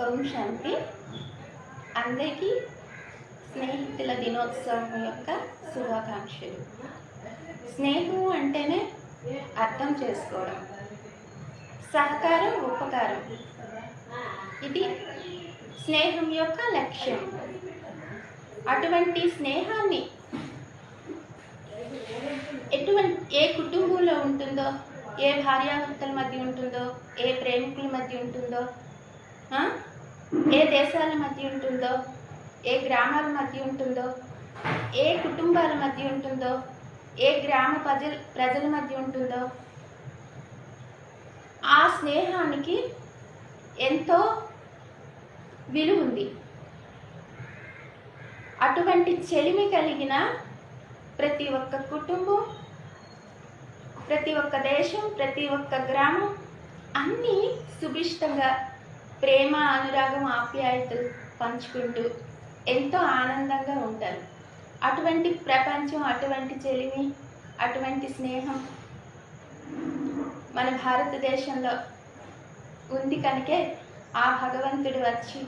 ఓం శాంతి. అందరికీ స్నేహితుల దినోత్సవం యొక్క శుభాకాంక్షలు. స్నేహం అంటేనే అర్థం చేసుకోవడం. సహకారం ఉపకారం. ఇది స్నేహం యొక్క లక్ష్యం. అటువంటి స్నేహాన్ని ఎటువంటి ఏ కుటుంబంలో ఉంటుందో ఏ భార్యాభర్తల మధ్య ఉంటుందో ఏ ప్రేమికుల మధ్య ఉంటుందో ఏ దేశాల మధ్య ఉంటుందో ఏ గ్రామాల మధ్య ఉంటుందో ఏ కుటుంబాల మధ్య ఉంటుందో ఏ గ్రామ ప్రజల ప్రజల మధ్య ఉంటుందో ఆ స్నేహానికి ఎంతో విలువ ఉంది. అటువంటి చెలిమి కలిగిన ప్రతి ఒక్క కుటుంబం ప్రతి ఒక్క దేశం ప్రతి ఒక్క గ్రామం అన్నీ సుభిష్టంగా ప్రేమ అనురాగం ఆప్యాయతలు పంచుకుంటూ ఎంతో ఆనందంగా ఉంటారు. అటువంటి ప్రపంచం అటువంటి చెలిమి అటువంటి స్నేహం మన భారతదేశంలో ఉంది కనుకే ఆ భగవంతుడు వచ్చి